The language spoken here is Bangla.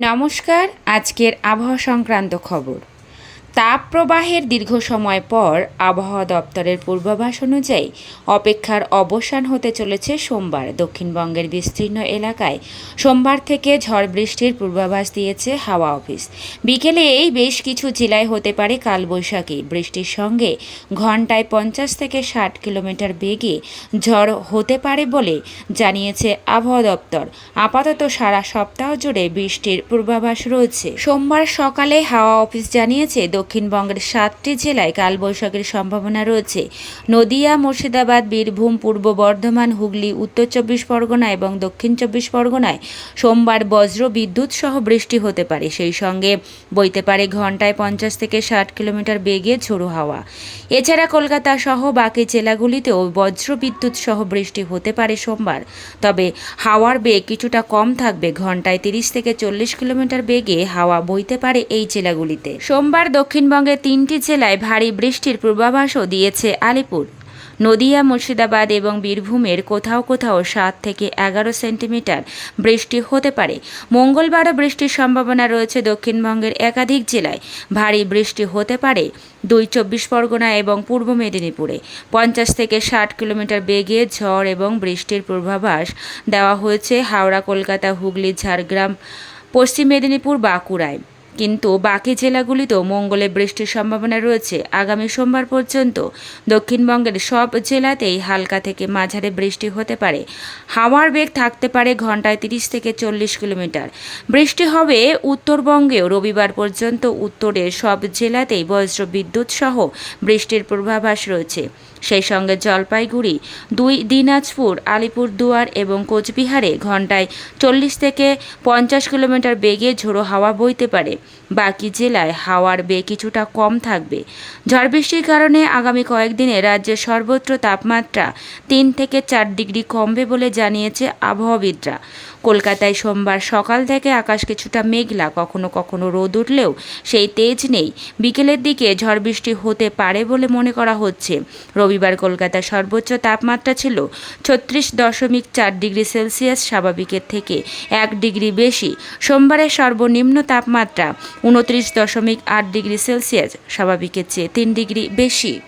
নমস্কার আজকের আবহাওয়া সংক্রান্ত খবর। তাপপ্রবাহের দীর্ঘ সময় পর আবহাওয়া দপ্তরের পূর্বাভাস অনুযায়ী অপেক্ষার অবসান হতে চলেছে সোমবার। দক্ষিণবঙ্গের বিস্তীর্ণ এলাকায় সোমবার থেকে ঝড় বৃষ্টির পূর্বাভাস দিয়েছে হাওয়া অফিস। বিকেলে এই বেশ কিছু জেলায় হতে পারে কালবৈশাখী। বৃষ্টির সঙ্গে ঘন্টায় পঞ্চাশ থেকে ষাট কিলোমিটার বেগে ঝড় হতে পারে বলে জানিয়েছে আবহাওয়া দপ্তর। আপাতত সারা সপ্তাহ জুড়ে বৃষ্টির পূর্বাভাস রয়েছে। সোমবার সকালে হাওয়া অফিস জানিয়েছে দক্ষিণবঙ্গের সাতটি জেলায় কালবৈশাখীর সম্ভাবনা রয়েছে। নদিয়া, মুর্শিদাবাদ, বীরভূম, পূর্ব বর্ধমান, হুগলি, উত্তর চব্বিশ পরগনা এবং দক্ষিণ চব্বিশ পরগনায় সোমবার বজ্র বিদ্যুৎ সহ বৃষ্টি হতে পারে। সেই সঙ্গে বইতে পারে ঘন্টায় পঞ্চাশ থেকে ষাট কিলোমিটার বেগে ঝোড়ো হাওয়া। এছাড়া কলকাতা সহ বাকি জেলাগুলিতেও বজ্র বিদ্যুৎ সহ বৃষ্টি হতে পারে সোমবার। তবে হাওয়ার বেগ কিছুটা কম থাকবে। ঘন্টায় তিরিশ থেকে চল্লিশ কিলোমিটার বেগে হাওয়া বইতে পারে এই জেলাগুলিতে। সোমবার দক্ষিণবঙ্গের তিনটি জেলায় ভারী বৃষ্টির পূর্বাভাসও দিয়েছে আলিপুর। নদিয়া, মুর্শিদাবাদ এবং বীরভূমের কোথাও কোথাও সাত থেকে এগারো সেন্টিমিটার বৃষ্টি হতে পারে। মঙ্গলবারও বৃষ্টির সম্ভাবনা রয়েছে দক্ষিণবঙ্গের একাধিক জেলায়। ভারী বৃষ্টি হতে পারে দুই চব্বিশ পরগনা এবং পূর্ব মেদিনীপুরে। পঞ্চাশ থেকে ষাট কিলোমিটার বেগে ঝড় এবং বৃষ্টির পূর্বাভাস দেওয়া হয়েছে হাওড়া, কলকাতা, হুগলি, ঝাড়গ্রাম, পশ্চিম মেদিনীপুর, বাঁকুড়ায়। কিন্তু বাকি জেলাগুলিতেও মঙ্গলে বৃষ্টির সম্ভাবনা রয়েছে। আগামী সোমবার পর্যন্ত দক্ষিণবঙ্গের সব জেলাতেই হালকা থেকে মাঝারি বৃষ্টি হতে পারে। হাওয়ার বেগ থাকতে পারে ঘন্টায় তিরিশ থেকে চল্লিশ কিলোমিটার। বৃষ্টি হবে উত্তরবঙ্গেও। রবিবার পর্যন্ত উত্তরের সব জেলাতেই বজ্র বিদ্যুৎ সহ বৃষ্টির পূর্বাভাস রয়েছে। সেই সঙ্গে জলপাইগুড়ি, দুই দিনাজপুর, আলিপুরদুয়ার এবং কোচবিহারে ঘন্টায় চল্লিশ থেকে পঞ্চাশ কিলোমিটার বেগে ঝোড়ো হাওয়া বইতে পারে। বাকি জেলায় হাওয়ার বে কিছুটা কম থাকবে। ঝড় বৃষ্টির কারণে আগামী কয়েকদিনে রাজ্যের সর্বত্র তাপমাত্রা তিন থেকে চার ডিগ্রি কমবে বলে জানিয়েছে আবহাওয়াবিদরা। কলকাতায় সোমবার সকাল থেকে আকাশ কিছুটা মেঘলা, কখনো কখনো রোদ উঠলেও সেই তেজ নেই। বিকেলের দিকে ঝড় বৃষ্টি হতে পারে বলে মনে করা হচ্ছে। রবিবার কলকাতার সর্বোচ্চ তাপমাত্রা ছিল ছত্রিশ দশমিক চার ডিগ্রি সেলসিয়াস, স্বাভাবিকের থেকে এক ডিগ্রি বেশি। সোমবারের সর্বনিম্ন তাপমাত্রা উনত্রিশ দশমিক আট ডিগ্রি সেলসিয়াস, স্বাভাবিকের চেয়ে তিন ডিগ্রি বেশি।